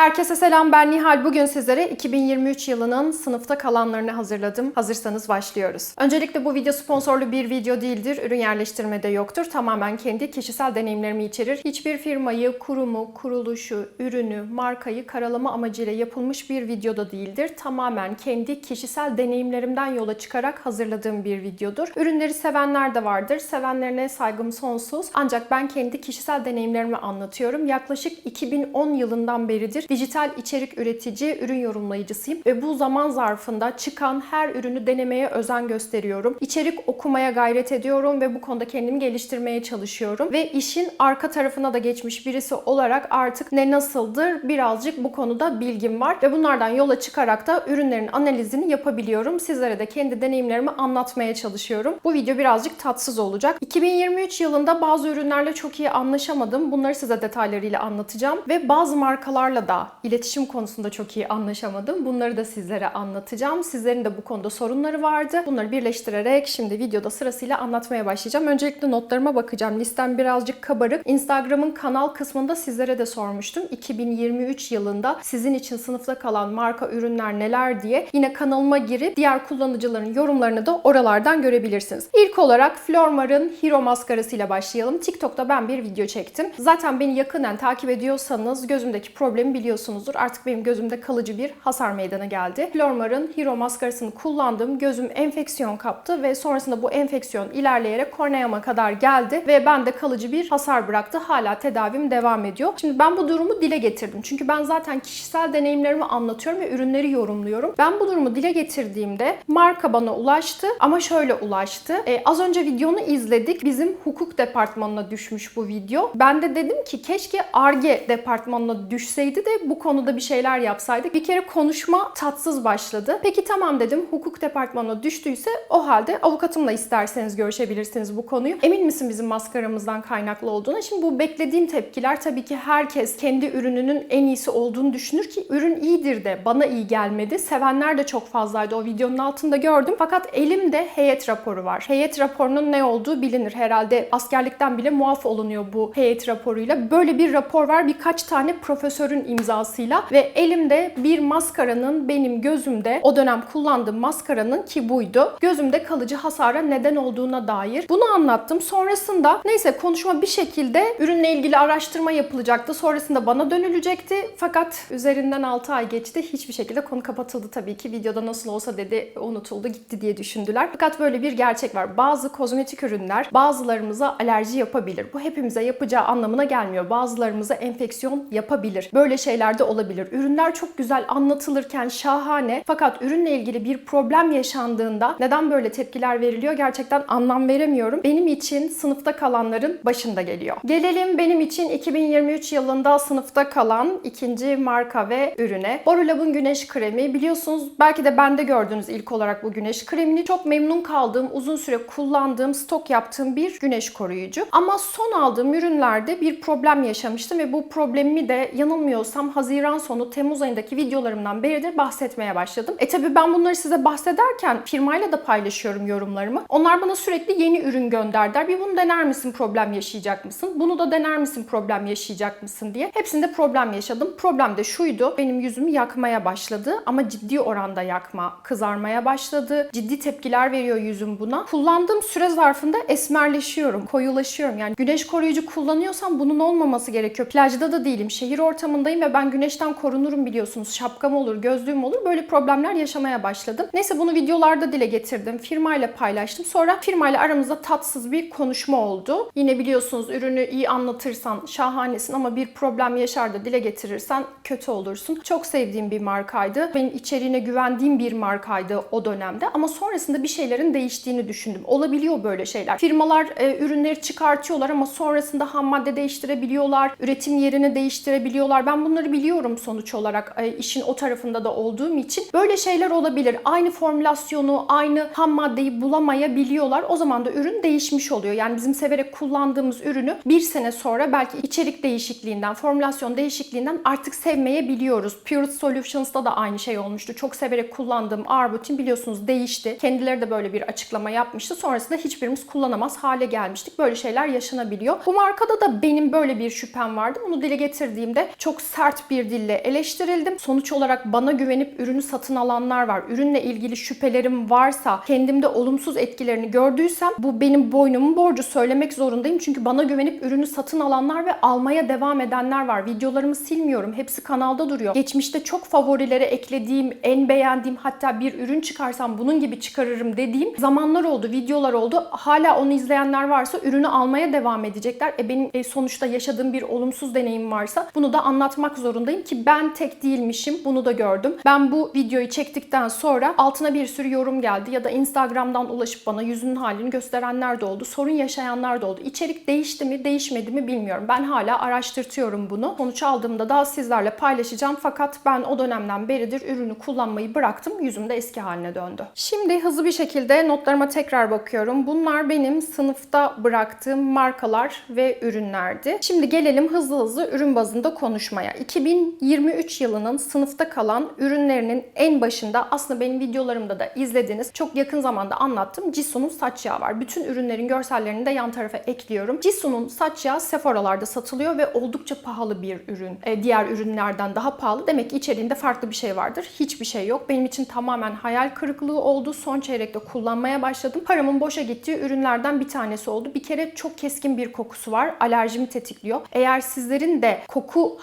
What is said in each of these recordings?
Herkese selam ben Nihal. Bugün sizlere 2023 yılının sınıfta kalanlarını hazırladım. Hazırsanız başlıyoruz. Öncelikle bu video sponsorlu bir video değildir. Ürün yerleştirme de yoktur. Tamamen kendi kişisel deneyimlerimi içerir. Hiçbir firmayı, kurumu, kuruluşu, ürünü, markayı karalama amacıyla yapılmış bir videoda değildir. Tamamen kendi kişisel deneyimlerimden yola çıkarak hazırladığım bir videodur. Ürünleri sevenler de vardır. Sevenlerine saygım sonsuz. Ancak ben kendi kişisel deneyimlerimi anlatıyorum. Yaklaşık 2010 yılından beridir dijital içerik üretici, ürün yorumlayıcısıyım ve bu zaman zarfında çıkan her ürünü denemeye özen gösteriyorum. İçerik okumaya gayret ediyorum ve bu konuda kendimi geliştirmeye çalışıyorum ve işin arka tarafına da geçmiş birisi olarak artık ne nasıldır birazcık bu konuda bilgim var ve bunlardan yola çıkarak da ürünlerin analizini yapabiliyorum. Sizlere de kendi deneyimlerimi anlatmaya çalışıyorum. Bu video birazcık tatsız olacak. 2023 yılında bazı ürünlerle çok iyi anlaşamadım. Bunları size detaylarıyla anlatacağım ve bazı markalarla da iletişim konusunda çok iyi anlaşamadım. Bunları da sizlere anlatacağım. Sizlerin de bu konuda sorunları vardı. Bunları birleştirerek şimdi videoda sırasıyla anlatmaya başlayacağım. Öncelikle notlarıma bakacağım. Listem birazcık kabarık. Instagram'ın kanal kısmında sizlere de sormuştum. 2023 yılında sizin için sınıfta kalan marka ürünler neler diye yine kanalıma girip diğer kullanıcıların yorumlarını da oralardan görebilirsiniz. İlk olarak Flormar'ın Hero maskarasıyla başlayalım. TikTok'ta ben bir video çektim. Zaten beni yakından takip ediyorsanız gözümdeki problemi biliyorsunuzdur. Artık benim gözümde kalıcı bir hasar meydana geldi. Flormar'ın Hero maskarasını kullandım. Gözüm enfeksiyon kaptı ve sonrasında bu enfeksiyon ilerleyerek korneama kadar geldi ve bende kalıcı bir hasar bıraktı. Hala tedavim devam ediyor. Şimdi ben bu durumu dile getirdim. Çünkü ben zaten kişisel deneyimlerimi anlatıyorum ve ürünleri yorumluyorum. Ben bu durumu dile getirdiğimde marka bana ulaştı ama şöyle ulaştı. Ee, az önce videonu izledik. Bizim hukuk departmanına düşmüş bu video. Ben de dedim ki keşke ARGE departmanına düşseydi de bu konuda bir şeyler yapsaydık. Bir kere konuşma tatsız başladı. Peki tamam dedim hukuk departmanına düştüyse o halde avukatımla isterseniz görüşebilirsiniz bu konuyu. Emin misin bizim maskaramızdan kaynaklı olduğuna? Şimdi bu beklediğim tepkiler tabii ki herkes kendi ürününün en iyisi olduğunu düşünür ki ürün iyidir de bana iyi gelmedi. Sevenler de çok fazlaydı. O videonun altında gördüm. Fakat elimde heyet raporu var. Heyet raporunun ne olduğu bilinir. Herhalde askerlikten bile muaf olunuyor bu heyet raporuyla. Böyle bir rapor var. Birkaç tane profesörün imzasıyla ve elimde bir maskaranın benim gözümde o dönem kullandığım maskaranın ki buydu. Gözümde kalıcı hasara neden olduğuna dair. Bunu anlattım. Sonrasında neyse konuşma bir şekilde ürünle ilgili araştırma yapılacaktı. Sonrasında bana dönülecekti. Fakat üzerinden 6 ay geçti. Hiçbir şekilde konu kapatıldı tabii ki. Videoda nasıl olsa dedi unutuldu gitti diye düşündüler. Fakat böyle bir gerçek var. Bazı kozmetik ürünler bazılarımıza alerji yapabilir. Bu hepimize yapacağı anlamına gelmiyor. Bazılarımıza enfeksiyon yapabilir. Böyle şeyler de olabilir. Ürünler çok güzel anlatılırken şahane fakat ürünle ilgili bir problem yaşandığında neden böyle tepkiler veriliyor gerçekten anlam veremiyorum. Benim için sınıfta kalanların başında geliyor. Gelelim benim için 2023 yılında sınıfta kalan ikinci marka ve ürüne. Borulab'ın güneş kremi. Biliyorsunuz belki de bende gördünüz ilk olarak bu güneş kremini. Çok memnun kaldığım, uzun süre kullandığım, stok yaptığım bir güneş koruyucu. Ama son aldığım ürünlerde bir problem yaşamıştım ve bu problemimi de yanılmıyorsam Haziran sonu Temmuz ayındaki videolarımdan beridir bahsetmeye başladım. E tabi ben bunları size bahsederken firmayla da paylaşıyorum yorumlarımı. Onlar bana sürekli yeni ürün gönderdiler. Bir bunu dener misin problem yaşayacak mısın? Bunu da dener misin problem yaşayacak mısın diye. Hepsinde problem yaşadım. Problem de şuydu. Benim yüzümü yakmaya başladı ama ciddi oranda yakma, kızarmaya başladı. Ciddi tepkiler veriyor yüzüm buna. Kullandığım süre zarfında esmerleşiyorum, koyulaşıyorum. Yani güneş koruyucu kullanıyorsam bunun olmaması gerekiyor. Plajda da değilim, şehir ortamındayım ve ben güneşten korunurum biliyorsunuz. Şapkam olur, gözlüğüm olur. Böyle problemler yaşamaya başladım. Neyse bunu videolarda dile getirdim. Firmayla paylaştım. Sonra firmayla aramızda tatsız bir konuşma oldu. Yine biliyorsunuz ürünü iyi anlatırsan şahanesin ama bir problem yaşar da dile getirirsen kötü olursun. Çok sevdiğim bir markaydı. Benim içeriğine güvendiğim bir markaydı o dönemde ama sonrasında bir şeylerin değiştiğini düşündüm. Olabiliyor böyle şeyler. Firmalar e, ürünleri çıkartıyorlar ama sonrasında ham madde değiştirebiliyorlar, üretim yerini değiştirebiliyorlar. Ben bunları biliyorum sonuç olarak e, işin o tarafında da olduğum için. Böyle şeyler olabilir. Aynı formülasyonu, aynı ham maddeyi bulamayabiliyorlar. O zaman da ürün değişmiş oluyor. Yani bizim severek kullandığımız ürünü bir sene sonra belki içerik değişikliğinden, formülasyon değişikliğinden artık sevmeyebiliyoruz. Purity Solutions'da da aynı şey olmuştu. Çok severek kullandığım Arbutin biliyorsunuz değişti. Kendileri de böyle bir açıklama yapmıştı. Sonrasında hiçbirimiz kullanamaz hale gelmiştik. Böyle şeyler yaşanabiliyor. Bu markada da benim böyle bir şüphem vardı. Bunu dile getirdiğimde çok sert sert bir dille eleştirildim. Sonuç olarak bana güvenip ürünü satın alanlar var. Ürünle ilgili şüphelerim varsa, kendimde olumsuz etkilerini gördüysem bu benim boynumun borcu söylemek zorundayım. Çünkü bana güvenip ürünü satın alanlar ve almaya devam edenler var. Videolarımı silmiyorum. Hepsi kanalda duruyor. Geçmişte çok favorilere eklediğim, en beğendiğim hatta bir ürün çıkarsam bunun gibi çıkarırım dediğim zamanlar oldu, videolar oldu. Hala onu izleyenler varsa ürünü almaya devam edecekler. E benim e, sonuçta yaşadığım bir olumsuz deneyim varsa bunu da anlatmak zorundayım ki ben tek değilmişim. Bunu da gördüm. Ben bu videoyu çektikten sonra altına bir sürü yorum geldi ya da Instagram'dan ulaşıp bana yüzünün halini gösterenler de oldu. Sorun yaşayanlar da oldu. İçerik değişti mi, değişmedi mi bilmiyorum. Ben hala araştırtıyorum bunu. Sonuç aldığımda daha sizlerle paylaşacağım. Fakat ben o dönemden beridir ürünü kullanmayı bıraktım. Yüzüm de eski haline döndü. Şimdi hızlı bir şekilde notlarıma tekrar bakıyorum. Bunlar benim sınıfta bıraktığım markalar ve ürünlerdi. Şimdi gelelim hızlı hızlı ürün bazında konuşmaya. 2023 yılının sınıfta kalan ürünlerinin en başında aslında benim videolarımda da izlediğiniz çok yakın zamanda anlattığım Jisoo'nun saç yağı var. Bütün ürünlerin görsellerini de yan tarafa ekliyorum. Jisoo'nun saç yağı Sephora'larda satılıyor ve oldukça pahalı bir ürün. E, diğer ürünlerden daha pahalı. Demek ki içeriğinde farklı bir şey vardır. Hiçbir şey yok. Benim için tamamen hayal kırıklığı oldu. Son çeyrekte kullanmaya başladım. Paramın boşa gittiği ürünlerden bir tanesi oldu. Bir kere çok keskin bir kokusu var. Alerjimi tetikliyor. Eğer sizlerin de koku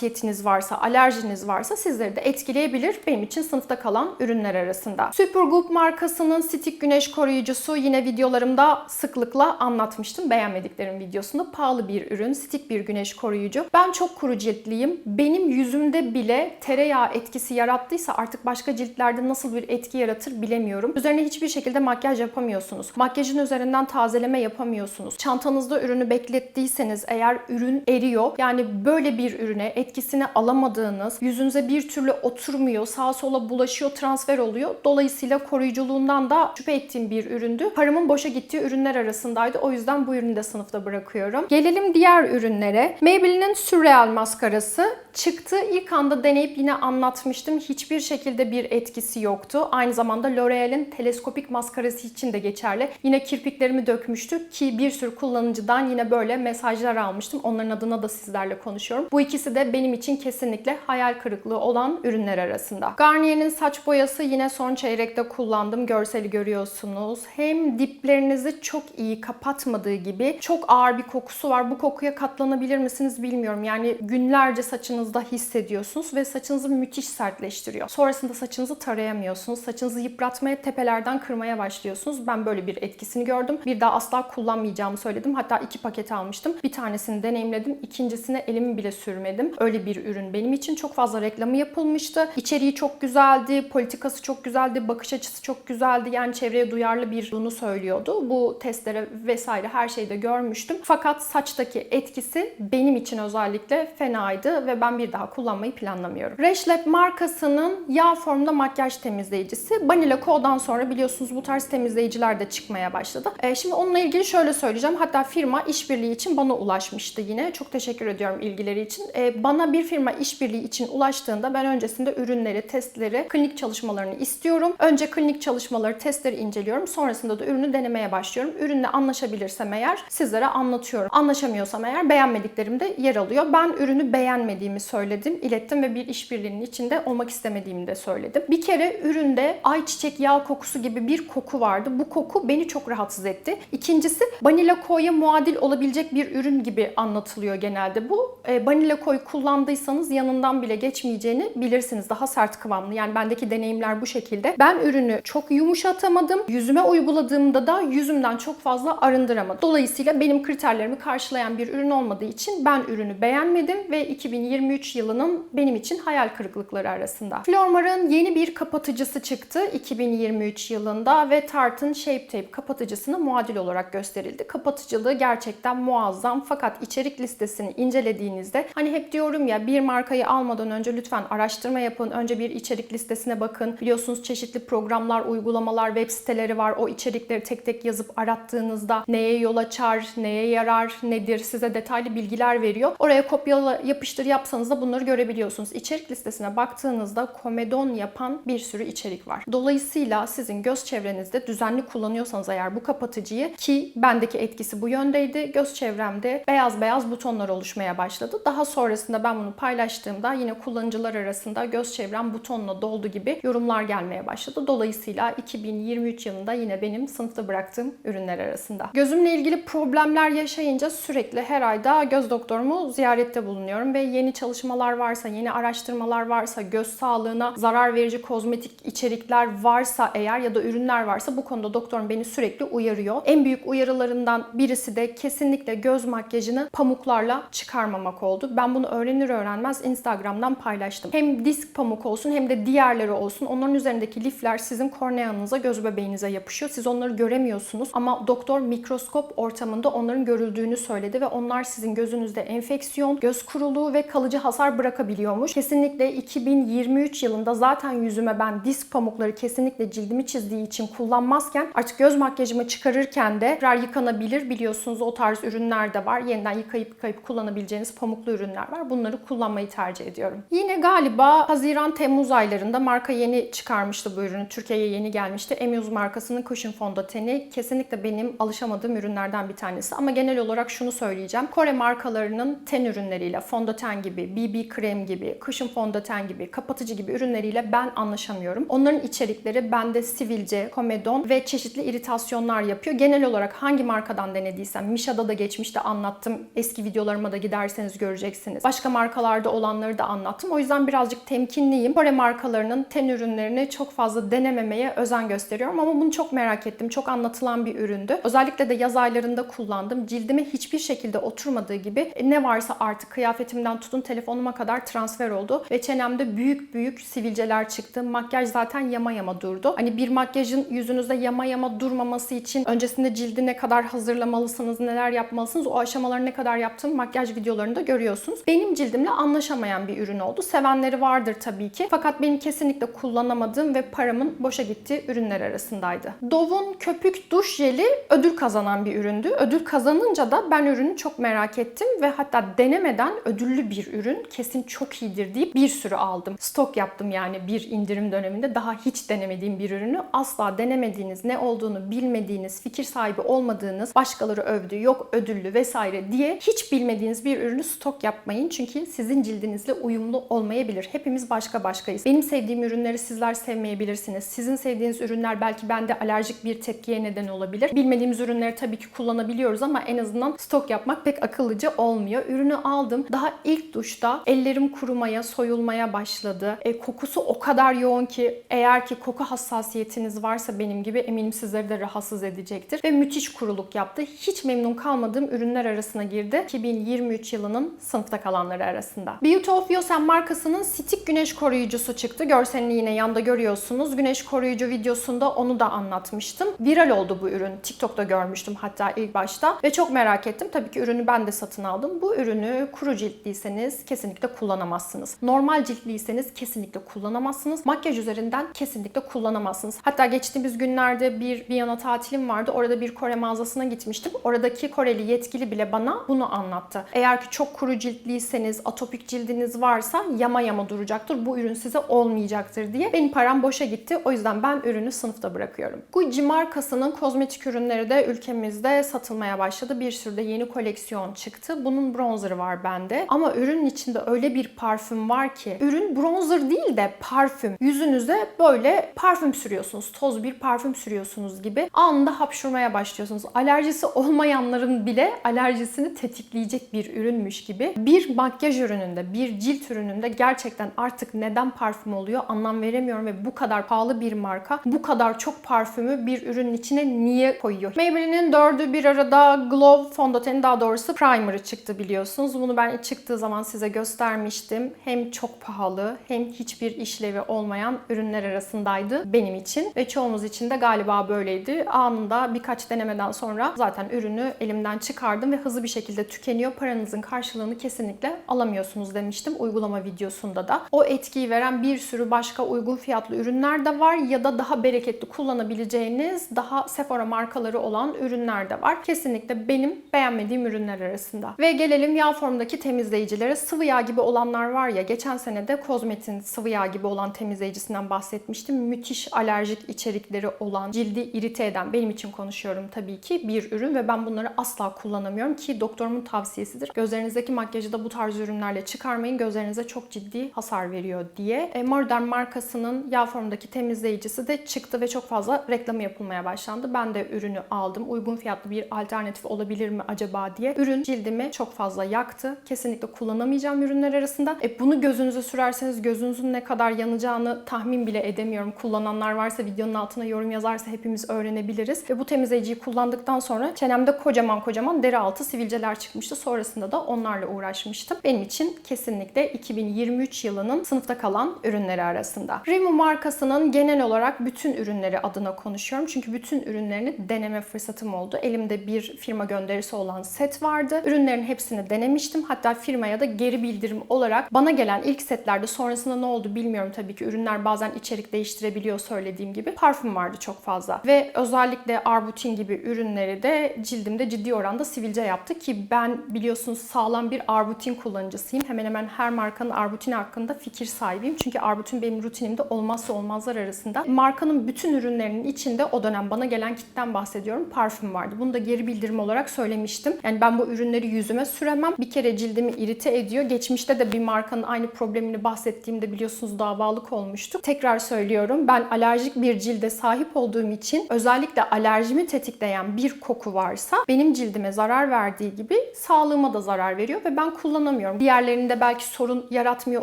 hassasiyetiniz varsa, alerjiniz varsa sizleri de etkileyebilir. Benim için sınıfta kalan ürünler arasında. Supergoop markasının Stick güneş koruyucusu yine videolarımda sıklıkla anlatmıştım. Beğenmediklerim videosunda pahalı bir ürün. Stick bir güneş koruyucu. Ben çok kuru ciltliyim. Benim yüzümde bile tereyağı etkisi yarattıysa artık başka ciltlerde nasıl bir etki yaratır bilemiyorum. Üzerine hiçbir şekilde makyaj yapamıyorsunuz. Makyajın üzerinden tazeleme yapamıyorsunuz. Çantanızda ürünü beklettiyseniz eğer ürün eriyor. Yani böyle bir ürüne etkisini alamadığınız, yüzünüze bir türlü oturmuyor, sağa sola bulaşıyor, transfer oluyor. Dolayısıyla koruyuculuğundan da şüphe ettiğim bir üründü. Paramın boşa gittiği ürünler arasındaydı. O yüzden bu ürünü de sınıfta bırakıyorum. Gelelim diğer ürünlere. Maybelline'in Surreal maskarası çıktı. İlk anda deneyip yine anlatmıştım. Hiçbir şekilde bir etkisi yoktu. Aynı zamanda L'Oreal'in teleskopik maskarası için de geçerli. Yine kirpiklerimi dökmüştü ki bir sürü kullanıcıdan yine böyle mesajlar almıştım. Onların adına da sizlerle konuşuyorum. Bu ikisi de benim için kesinlikle hayal kırıklığı olan ürünler arasında. Garnier'in saç boyası yine son çeyrekte kullandım. Görseli görüyorsunuz. Hem diplerinizi çok iyi kapatmadığı gibi çok ağır bir kokusu var. Bu kokuya katlanabilir misiniz bilmiyorum. Yani günlerce saçınızda hissediyorsunuz ve saçınızı müthiş sertleştiriyor. Sonrasında saçınızı tarayamıyorsunuz. Saçınızı yıpratmaya, tepelerden kırmaya başlıyorsunuz. Ben böyle bir etkisini gördüm. Bir daha asla kullanmayacağımı söyledim. Hatta iki paket almıştım. Bir tanesini deneyimledim. İkincisine elimi bile sürmedim. Öyle bir ürün benim için çok fazla reklamı yapılmıştı. İçeriği çok güzeldi, politikası çok güzeldi, bakış açısı çok güzeldi. Yani çevreye duyarlı bir ürünü söylüyordu. Bu testlere vesaire her şeyde görmüştüm. Fakat saçtaki etkisi benim için özellikle fenaydı ve ben bir daha kullanmayı planlamıyorum. Reshlab markasının yağ formda makyaj temizleyicisi. Vanilla Co'dan sonra biliyorsunuz bu tarz temizleyiciler de çıkmaya başladı. Ee, şimdi onunla ilgili şöyle söyleyeceğim. Hatta firma işbirliği için bana ulaşmıştı yine. Çok teşekkür ediyorum ilgileri için. Ee, bana bir firma işbirliği için ulaştığında ben öncesinde ürünleri, testleri, klinik çalışmalarını istiyorum. Önce klinik çalışmaları, testleri inceliyorum. Sonrasında da ürünü denemeye başlıyorum. Ürünle anlaşabilirsem eğer sizlere anlatıyorum. Anlaşamıyorsam eğer beğenmediklerim de yer alıyor. Ben ürünü beğenmediğimi söyledim, ilettim ve bir işbirliğinin içinde olmak istemediğimi de söyledim. Bir kere üründe ayçiçek yağı kokusu gibi bir koku vardı. Bu koku beni çok rahatsız etti. İkincisi Vanilla Ko'ya muadil olabilecek bir ürün gibi anlatılıyor genelde. Bu e, Vanilla Ko'yu kullandıysanız yanından bile geçmeyeceğini bilirsiniz. Daha sert kıvamlı. Yani bendeki deneyimler bu şekilde. Ben ürünü çok yumuşatamadım. Yüzüme uyguladığımda da yüzümden çok fazla arındıramadım. Dolayısıyla benim kriterlerimi karşılayan bir ürün olmadığı için ben ürünü beğenmedim ve 2023 yılının benim için hayal kırıklıkları arasında. Flormar'ın yeni bir kapatıcısı çıktı 2023 yılında ve Tarte'ın Shape Tape kapatıcısını muadil olarak gösterildi. Kapatıcılığı gerçekten muazzam fakat içerik listesini incelediğinizde hani hep diyorum ya bir markayı almadan önce lütfen araştırma yapın. Önce bir içerik listesine bakın. Biliyorsunuz çeşitli programlar, uygulamalar, web siteleri var. O içerikleri tek tek yazıp arattığınızda neye yol açar, neye yarar, nedir size detaylı bilgiler veriyor. Oraya kopyala yapıştır yapsanız da bunları görebiliyorsunuz. İçerik listesine baktığınızda komedon yapan bir sürü içerik var. Dolayısıyla sizin göz çevrenizde düzenli kullanıyorsanız eğer bu kapatıcıyı ki bendeki etkisi bu yöndeydi. Göz çevremde beyaz beyaz butonlar oluşmaya başladı. Daha sonrasında Ben bunu paylaştığımda yine kullanıcılar arasında göz çevrem butonla doldu gibi yorumlar gelmeye başladı. Dolayısıyla 2023 yılında yine benim sınıfta bıraktığım ürünler arasında. Gözümle ilgili problemler yaşayınca sürekli her ayda göz doktorumu ziyarette bulunuyorum ve yeni çalışmalar varsa, yeni araştırmalar varsa, göz sağlığına zarar verici kozmetik içerikler varsa eğer ya da ürünler varsa bu konuda doktorum beni sürekli uyarıyor. En büyük uyarılarından birisi de kesinlikle göz makyajını pamuklarla çıkarmamak oldu. Ben bunu öğrenir öğrenmez Instagram'dan paylaştım. Hem disk pamuk olsun hem de diğerleri olsun. Onların üzerindeki lifler sizin korneanıza, göz bebeğinize yapışıyor. Siz onları göremiyorsunuz ama doktor mikroskop ortamında onların görüldüğünü söyledi ve onlar sizin gözünüzde enfeksiyon, göz kuruluğu ve kalıcı hasar bırakabiliyormuş. Kesinlikle 2023 yılında zaten yüzüme ben disk pamukları kesinlikle cildimi çizdiği için kullanmazken artık göz makyajımı çıkarırken de tekrar yıkanabilir biliyorsunuz o tarz ürünler de var. Yeniden yıkayıp yıkayıp kullanabileceğiniz pamuklu ürünler var. Bunları kullanmayı tercih ediyorum. Yine galiba Haziran-Temmuz aylarında marka yeni çıkarmıştı bu ürünü. Türkiye'ye yeni gelmişti. Emuse markasının Cushion fondöteni kesinlikle benim alışamadığım ürünlerden bir tanesi. Ama genel olarak şunu söyleyeceğim. Kore markalarının ten ürünleriyle, fondöten gibi, BB krem gibi, Cushion fondöten gibi, kapatıcı gibi ürünleriyle ben anlaşamıyorum. Onların içerikleri bende sivilce, komedon ve çeşitli iritasyonlar yapıyor. Genel olarak hangi markadan denediysem, Misha'da da geçmişte anlattım. Eski videolarıma da giderseniz göreceksiniz. Başka markalarda olanları da anlattım. O yüzden birazcık temkinliyim. Kore markalarının ten ürünlerini çok fazla denememeye özen gösteriyorum ama bunu çok merak ettim. Çok anlatılan bir üründü. Özellikle de yaz aylarında kullandım. Cildime hiçbir şekilde oturmadığı gibi e, ne varsa artık kıyafetimden tutun telefonuma kadar transfer oldu ve çenemde büyük büyük sivilceler çıktı. Makyaj zaten yama yama durdu. Hani bir makyajın yüzünüzde yama yama durmaması için öncesinde cildi ne kadar hazırlamalısınız, neler yapmalısınız, o aşamaları ne kadar yaptığım makyaj videolarında görüyorsunuz. Benim cildimle anlaşamayan bir ürün oldu. Sevenleri vardır tabii ki. Fakat benim kesinlikle kullanamadığım ve paramın boşa gittiği ürünler arasındaydı. Dove'un köpük duş jeli ödül kazanan bir üründü. Ödül kazanınca da ben ürünü çok merak ettim ve hatta denemeden ödüllü bir ürün kesin çok iyidir deyip bir sürü aldım. Stok yaptım yani bir indirim döneminde daha hiç denemediğim bir ürünü asla denemediğiniz, ne olduğunu bilmediğiniz, fikir sahibi olmadığınız, başkaları övdü, yok ödüllü vesaire diye hiç bilmediğiniz bir ürünü stok yapmayın. Çünkü sizin cildinizle uyumlu olmayabilir. Hepimiz başka başkayız. Benim sevdiğim ürünleri sizler sevmeyebilirsiniz. Sizin sevdiğiniz ürünler belki bende alerjik bir tepkiye neden olabilir. Bilmediğimiz ürünleri tabii ki kullanabiliyoruz ama en azından stok yapmak pek akıllıca olmuyor. Ürünü aldım. Daha ilk duşta ellerim kurumaya, soyulmaya başladı. E, kokusu o kadar yoğun ki eğer ki koku hassasiyetiniz varsa benim gibi eminim sizleri de rahatsız edecektir. Ve müthiş kuruluk yaptı. Hiç memnun kalmadığım ürünler arasına girdi. 2023 yılının sınıfta kalanları arasında. Beauty of Yosen markasının Stick güneş koruyucusu çıktı. Görselini yine yanda görüyorsunuz. Güneş koruyucu videosunda onu da anlatmıştım. Viral oldu bu ürün. TikTok'ta görmüştüm hatta ilk başta. Ve çok merak ettim. Tabii ki ürünü ben de satın aldım. Bu ürünü kuru ciltliyseniz kesinlikle kullanamazsınız. Normal ciltliyseniz kesinlikle kullanamazsınız. Makyaj üzerinden kesinlikle kullanamazsınız. Hatta geçtiğimiz günlerde bir Viyana tatilim vardı. Orada bir Kore mağazasına gitmiştim. Oradaki Koreli yetkili bile bana bunu anlattı. Eğer ki çok kuru ciltliyseniz, atopik cildiniz varsa yama yama duracaktır. Bu ürün size olmayacaktır diye. Benim param boşa gitti. O yüzden ben ürünü sınıfta bırakıyorum. Gucci markasının kozmetik ürünleri de ülkemizde satılmaya başladı. Bir sürü de yeni koleksiyon çıktı. Bunun bronzerı var bende. Ama ürünün içinde öyle bir parfüm var ki ürün bronzer değil de parfüm. Yüzünüze böyle parfüm sürüyorsunuz. Toz bir parfüm sürüyorsunuz gibi. Anında hapşurmaya başlıyorsunuz. Alerjisi olmayanların bile alerjisini tetikleyecek bir ürünmüş gibi. Bir makyaj ürününde, bir cilt ürününde gerçekten artık neden parfüm oluyor anlam veremiyorum ve bu kadar pahalı bir marka bu kadar çok parfümü bir ürünün içine niye koyuyor? Maybelline'in dördü bir arada Glow fondöteni daha doğrusu primer'ı çıktı biliyorsunuz. Bunu ben çıktığı zaman size göstermiştim. Hem çok pahalı hem hiçbir işlevi olmayan ürünler arasındaydı benim için ve çoğumuz için de galiba böyleydi. Anında birkaç denemeden sonra zaten ürünü elimden çıkardım ve hızlı bir şekilde tükeniyor. Paranızın karşılığını kesinlikle alamıyorsunuz demiştim uygulama videosunda da. O etkiyi veren bir sürü başka uygun fiyatlı ürünler de var ya da daha bereketli kullanabileceğiniz daha Sephora markaları olan ürünler de var. Kesinlikle benim beğenmediğim ürünler arasında. Ve gelelim yağ formdaki temizleyicilere. Sıvı yağ gibi olanlar var ya geçen sene de Kozmet'in sıvı yağ gibi olan temizleyicisinden bahsetmiştim. Müthiş alerjik içerikleri olan, cildi irite eden benim için konuşuyorum tabii ki bir ürün ve ben bunları asla kullanamıyorum ki doktorumun tavsiyesidir. Gözlerinizdeki makyajı da bu tarz tarz ürünlerle çıkarmayın. Gözlerinize çok ciddi hasar veriyor diye. E, Mordern markasının yağ formundaki temizleyicisi de çıktı ve çok fazla reklamı yapılmaya başlandı. Ben de ürünü aldım. Uygun fiyatlı bir alternatif olabilir mi acaba diye. Ürün cildimi çok fazla yaktı. Kesinlikle kullanamayacağım ürünler arasında. E, bunu gözünüze sürerseniz gözünüzün ne kadar yanacağını tahmin bile edemiyorum. Kullananlar varsa videonun altına yorum yazarsa hepimiz öğrenebiliriz. Ve bu temizleyiciyi kullandıktan sonra çenemde kocaman kocaman deri altı sivilceler çıkmıştı. Sonrasında da onlarla uğraşmıştım. Benim için kesinlikle 2023 yılının sınıfta kalan ürünleri arasında. Rimmel markasının genel olarak bütün ürünleri adına konuşuyorum. Çünkü bütün ürünlerini deneme fırsatım oldu. Elimde bir firma gönderisi olan set vardı. Ürünlerin hepsini denemiştim. Hatta firmaya da geri bildirim olarak bana gelen ilk setlerde sonrasında ne oldu bilmiyorum tabii ki. Ürünler bazen içerik değiştirebiliyor söylediğim gibi. Parfüm vardı çok fazla. Ve özellikle Arbutin gibi ürünleri de cildimde ciddi oranda sivilce yaptı ki ben biliyorsunuz sağlam bir Arbutin kullanıcısıyım. Hemen hemen her markanın Arbutin hakkında fikir sahibiyim. Çünkü Arbutin benim rutinimde olmazsa olmazlar arasında. Markanın bütün ürünlerinin içinde o dönem bana gelen kitten bahsediyorum. Parfüm vardı. Bunu da geri bildirim olarak söylemiştim. Yani ben bu ürünleri yüzüme süremem. Bir kere cildimi irite ediyor. Geçmişte de bir markanın aynı problemini bahsettiğimde biliyorsunuz davalık olmuştuk. Tekrar söylüyorum. Ben alerjik bir cilde sahip olduğum için özellikle alerjimi tetikleyen bir koku varsa benim cildime zarar verdiği gibi sağlığıma da zarar veriyor ve ben kullanamıyorum. Diğerlerinde belki sorun yaratmıyor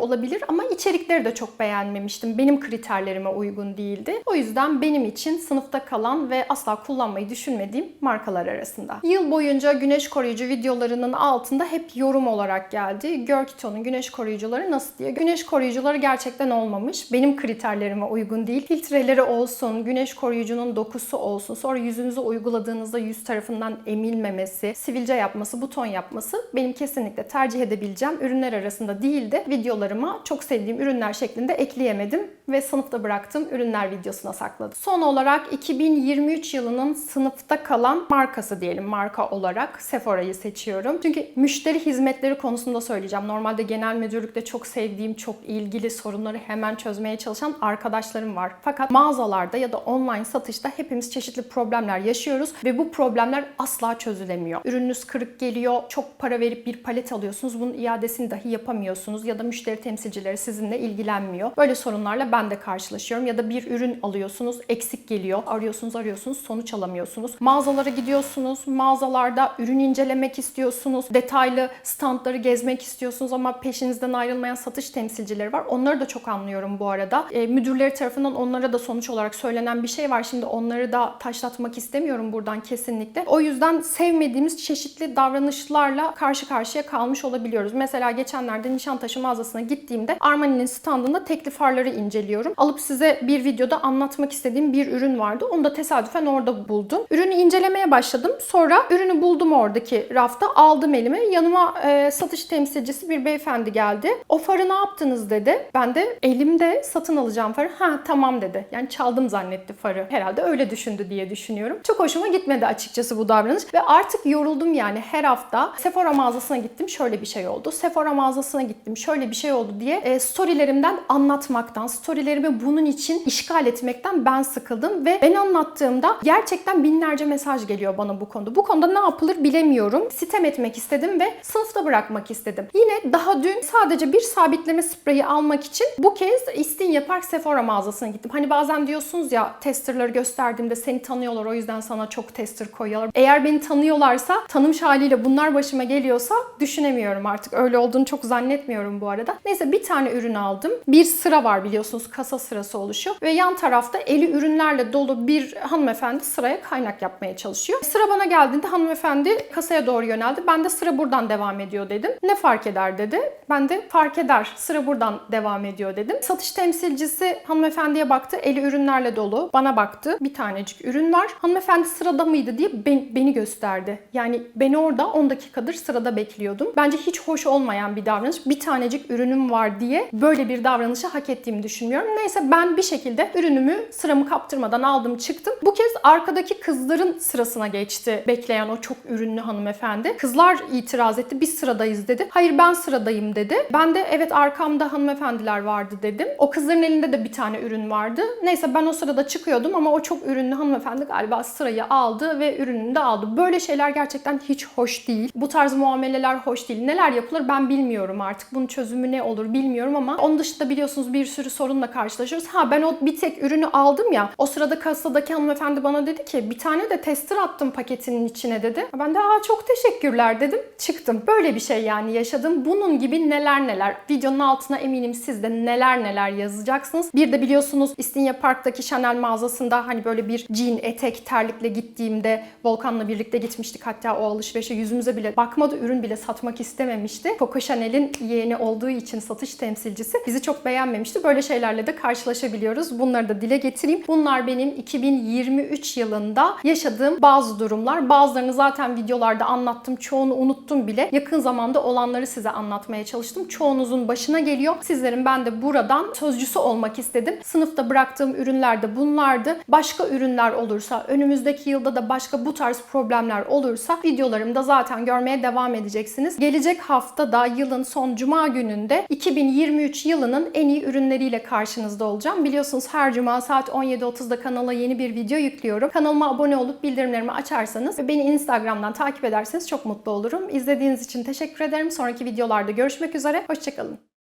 olabilir ama içerikleri de çok beğenmemiştim. Benim kriterlerime uygun değildi. O yüzden benim için sınıfta kalan ve asla kullanmayı düşünmediğim markalar arasında. Yıl boyunca güneş koruyucu videolarının altında hep yorum olarak geldi. Görkiton'un güneş koruyucuları nasıl diye. Güneş koruyucuları gerçekten olmamış. Benim kriterlerime uygun değil. Filtreleri olsun, güneş koruyucunun dokusu olsun. Sonra yüzünüze uyguladığınızda yüz tarafından emilmemesi, sivilce yapması, buton yapması benim kesinlikle tercih edebileceğim ürünler arasında değildi. Videolarıma çok sevdiğim ürünler şeklinde ekleyemedim ve sınıfta bıraktığım ürünler videosuna sakladım. Son olarak 2023 yılının sınıfta kalan markası diyelim marka olarak Sephora'yı seçiyorum. Çünkü müşteri hizmetleri konusunda söyleyeceğim. Normalde genel müdürlükte çok sevdiğim, çok ilgili sorunları hemen çözmeye çalışan arkadaşlarım var. Fakat mağazalarda ya da online satışta hepimiz çeşitli problemler yaşıyoruz ve bu problemler asla çözülemiyor. Ürününüz kırık geliyor, çok para verip bir palet alıyorsunuz. Bunun iadesini dahi yapamıyorsunuz ya da müşteri temsilcileri sizinle ilgilenmiyor. Böyle sorunlarla ben de karşılaşıyorum ya da bir ürün alıyorsunuz, eksik geliyor. Arıyorsunuz, arıyorsunuz, sonuç alamıyorsunuz. Mağazalara gidiyorsunuz, mağazalarda ürün incelemek istiyorsunuz. Detaylı standları gezmek istiyorsunuz ama peşinizden ayrılmayan satış temsilcileri var. Onları da çok anlıyorum bu arada. E, müdürleri tarafından onlara da sonuç olarak söylenen bir şey var. Şimdi onları da taşlatmak istemiyorum buradan kesinlikle. O yüzden sevmediğimiz çeşitli davranışlarla karşı karşıya kalmış olabiliyoruz. Mesela geçenlerde Nişantaşı mağazasına gittiğimde Armani'nin standında teklif farları inceliyorum. Alıp size bir videoda anlatmak istediğim bir ürün vardı. Onu da tesadüfen orada buldum. Ürünü incelemeye başladım. Sonra ürünü buldum oradaki rafta. Aldım elime. Yanıma e, satış temsilcisi bir beyefendi geldi. O farı ne yaptınız dedi. Ben de elimde satın alacağım farı. Ha tamam dedi. Yani çaldım zannetti farı. Herhalde öyle düşündü diye düşünüyorum. Çok hoşuma gitmedi açıkçası bu davranış. Ve artık yoruldum yani her hafta Sephora mağazasına gittim şöyle bir şey oldu. Sephora mağazasına gittim şöyle bir şey oldu diye e, storylerimden anlatmaktan, storylerimi bunun için işgal etmekten ben sıkıldım ve ben anlattığımda gerçekten binlerce mesaj geliyor bana bu konuda. Bu konuda ne yapılır bilemiyorum. Sitem etmek istedim ve sınıfta bırakmak istedim. Yine daha dün sadece bir sabitleme spreyi almak için bu kez İstinye Park Sephora mağazasına gittim. Hani bazen diyorsunuz ya testerları gösterdiğimde seni tanıyorlar o yüzden sana çok tester koyuyorlar. Eğer beni tanıyorlarsa tanımış haliyle bunlar başıma geliyorsa düşünemiyorum artık. Öyle olduğunu çok zannetmiyorum bu arada. Neyse bir tane ürün aldım. Bir sıra var biliyorsunuz kasa sırası oluşuyor ve yan tarafta eli ürünlerle dolu bir hanımefendi sıraya kaynak yapmaya çalışıyor. Sıra bana geldiğinde hanımefendi kasaya doğru yöneldi. Ben de sıra buradan devam ediyor dedim. Ne fark eder dedi. Ben de fark eder. Sıra buradan devam ediyor dedim. Satış temsilcisi hanımefendiye baktı. Eli ürünlerle dolu. Bana baktı. Bir tanecik ürün var. Hanımefendi sırada mıydı diye ben- beni gösterdi. Yani beni orada 10 dakikadır sırada bekliyordum. Bence hiç hoş olmayan bir davranış. Bir tanecik ürünüm var diye böyle bir davranışı hak ettiğimi düşünmüyorum. Neyse ben bir şekilde ürünümü sıramı kaptırmadan aldım çıktım. Bu kez arkadaki kızların sırasına geçti bekleyen o çok ürünlü hanımefendi. Kızlar itiraz etti. Biz sıradayız dedi. Hayır ben sıradayım dedi. Ben de evet arkamda hanımefendiler vardı dedim. O kızların elinde de bir tane ürün vardı. Neyse ben o sırada çıkıyordum ama o çok ürünlü hanımefendi galiba sırayı aldı ve ürününü de aldı. Böyle şeyler gerçekten hiç hoş değil. Bu tarz muameleler hoş değil. Neler yapılır ben bilmiyorum artık. Bunun çözümü ne olur bilmiyorum ama onun dışında biliyorsunuz bir sürü sorunla karşılaşıyoruz. Ha ben o bir tek ürünü aldım ya. O sırada kasadaki hanımefendi bana dedi ki bir tane de tester attım paketinin içine dedi. Ben de aa çok teşekkürler dedim. Çıktım. Böyle bir şey yani yaşadım. Bunun gibi neler neler. Videonun altına eminim siz de neler neler yazacaksınız. Bir de biliyorsunuz İstinye Park'taki Chanel mağazasında hani böyle bir jean, etek, terlikle gittiğimde Volkan'la birlikte gitmiştik. Hatta o alışverişe yüzümüze bile bakmadı. Ürün bile satmak istememişti. Coco Chanel'in yeğeni olduğu için satış temsilcisi bizi çok beğenmemişti. Böyle şeylerle de karşılaşabiliyoruz. Bunları da dile getireyim. Bunlar benim 2023 yılında yaşadığım bazı durumlar. Bazılarını zaten videolarda anlattım. Çoğunu unuttum bile. Yakın zamanda olanları size anlatmaya çalıştım. Çoğunuzun başına geliyor. Sizlerin ben de buradan sözcüsü olmak istedim. Sınıfta bıraktığım ürünler de bunlardı. Başka ürünler olursa, önümüzdeki yılda da başka bu tarz problemler olursa videolarımda zaten görmeye devam edeceksiniz. Gelecek hafta da yılın son cuma gününde 2023 yılının en iyi ürünleriyle karşınızda olacağım. Biliyorsunuz her cuma saat 17.30'da kanala yeni bir video yüklüyorum. Kanalıma abone olup bildirimlerimi açarsanız ve beni Instagram'dan takip ederseniz çok mutlu olurum. İzlediğiniz için teşekkür ederim. Sonraki videolarda görüşmek üzere. Hoşçakalın.